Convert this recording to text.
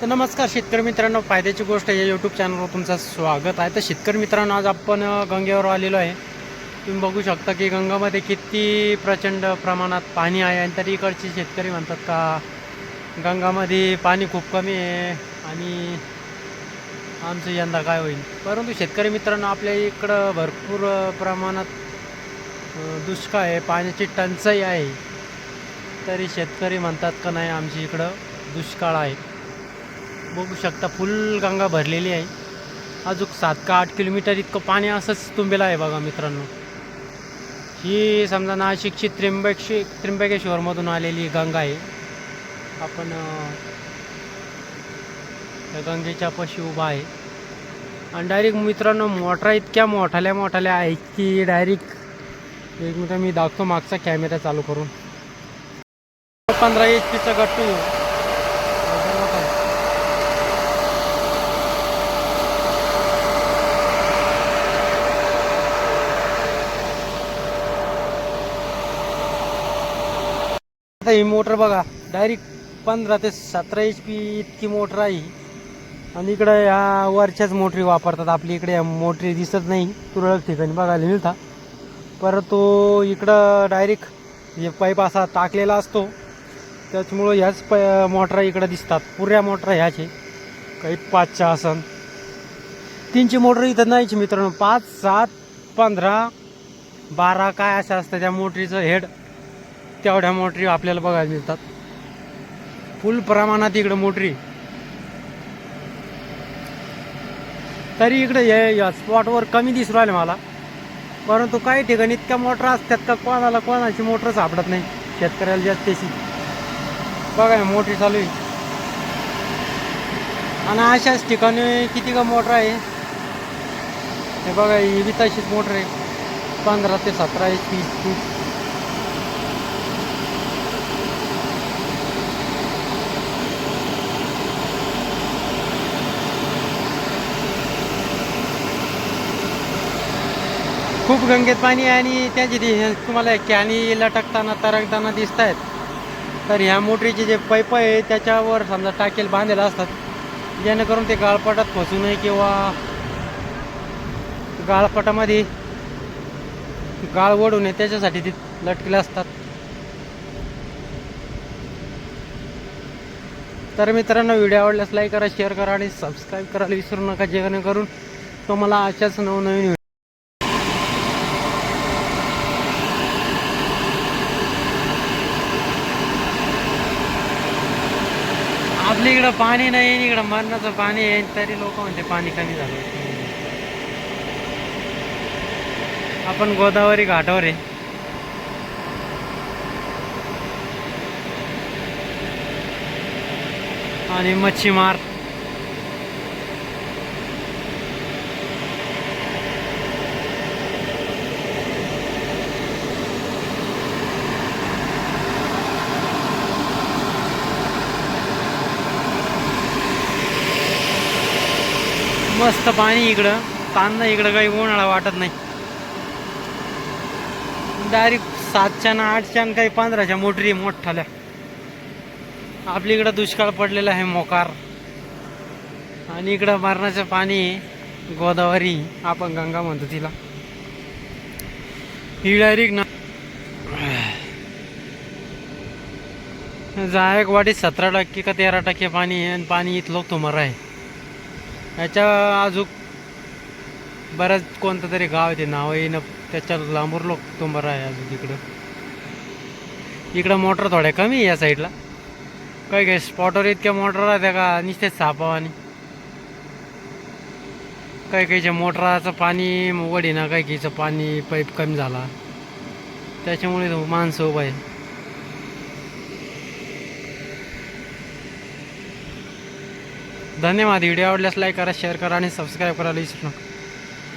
तर नमस्कार शेतकरी मित्रांनो फायद्याची गोष्ट या यूट्यूब चॅनलवर तुमचं स्वागत आहे. तर शेतकरी मित्रांनो आज आपण गंगेवर आलेलो आहे. तुम्ही बघू शकता की गंगामध्ये किती प्रचंड प्रमाणात पाणी आहे आणि तरी इकडचे शेतकरी म्हणतात का गंगामध्ये पाणी खूप कमी आहे आणि आमचं यंदा काय होईल. परंतु शेतकरी मित्रांनो आपल्या इकडं भरपूर प्रमाणात दुष्काळ आहे पाण्याची टंचाई आहे. तरी शेतकरी म्हणतात का नाही आमची इकडं दुष्काळ आहे. बघू शकता फुल गंगा भरलेली आहे. अजून सात का आठ किलोमीटर इतकं पाणी असंच तुंबेलं आहे बघा मित्रांनो. ही समजा नाशिकची त्र्यंबकशी त्र्यंबकेश्वरमधून आलेली गंगा आहे. आपण त्या गंगेच्या पशी उभा आहे. आणि डायरेक्ट मित्रांनो मोटरा इतक्या मोठाल्या मोठाल्या आहेत की डायरेक्ट एक मिनटं मी दाखवतो मागचा कॅमेरा चालू करून. पंधरा एच पीचा गट्टू. आता ही मोटर बघा डायरेक्ट पंधरा ते सतरा एच पी इतकी मोटर आहे आणि इकडं ह्या वरच्याच मोटरी वापरतात आपली इकडे मोटरी दिसत नाही तुरळक ठिकाणी बघायला मिळतात परत तो इकडं डायरेक्ट हे पाईप असा टाकलेला असतो. त्याच्यामुळं ह्याच प मोटरा इकडं दिसतात. पुऱ्या मोटरा ह्याचे काही पाचच्या आसन तीनची मोटर इथं नाहीची मित्रांनो. पाच सात पंधरा बारा काय असं असतं त्या मोटरीचं हेड तेवढ्या मोटरी आपल्याला बघायला मिळतात. फुल प्रमाणात इकडं मोटरी. तरी इकडे हे या स्पॉटवर कमी दिसू राहिले मला. परंतु काही ठिकाणी इतक्या मोटर असतात का कोणाला कोणाची मोटर सापडत नाही. शेतकऱ्याला जास्त त्याची बघा मोटरी चालू आहे. आणि अशाच ठिकाणी किती का मोटर आहे? हे बघा ही बी तशीच मोटर आहे. पंधरा ते सतरा एच पी खूप गंगेत पाणी आहे आणि त्याची ती- तुम्हाला कॅनी लटकताना तरकताना दिसत आहेत तर ह्या मोटरीचे जे पैप आहे त्याच्यावर समजा टाकेल बांधलेलं असतात. जेणेकरून ते गाळपटात फसू नये किंवा गाळपटामध्ये गाळ ओढू नये त्याच्यासाठी ते लटकेले असतात. तर मित्रांनो व्हिडिओ आवडल्यास लाईक करा शेअर करा आणि सबस्क्राईब करायला विसरू नका. जेणेकरून तुम्हाला अशाच नवनवीन आपल्या इकडं पाणी नाही इकडं मरणाचं पाणी आहे तरी लोक म्हणते पाणी कमी झालं. आपण गोदावरी घाटावर आहे. आणि मच्छीमार. मस्त पाणी इकडं. ताण इकडं काही उन्हाळा वाटत नाही. डायरेक्ट सातच्या ना आठच्या न काही पंधराच्या मोटरी मोठाल्या आपल्या इकडं दुष्काळ पडलेला आहे मोकार. आणि इकडं मरणाचं पाणी गोदावरी आपण गंगा म्हणतो तिला. ही डायरेक्ट ना जायकवाडीत सतरा टक्के का तेरा टक्के पाणी आहे आणि पाणी इथलं तुम्हाला आहे. ह्याच्या अजून बऱ्याच कोणतं तरी गाव आहे ते नाव आहे ना त्याच्या लांबूर लोक तुंबर आहे अजून इकडं इकडं मोटर थोड्या कमी आहे या साईडला. काही काही स्पॉटवर इतक्या मोटर आहे का? नुसतेच सापावानी. काही काहीच्या मोटराचं पाणी वडीना काही काहीचं पाणी पाईप कमी झाला. त्याच्यामुळे तो माणसं उभा आहे. धन्यवाद. व्हिडिओ आवडल्यास लाईक करा शेअर करा आणि सबस्क्राईब करायला विसरू नका.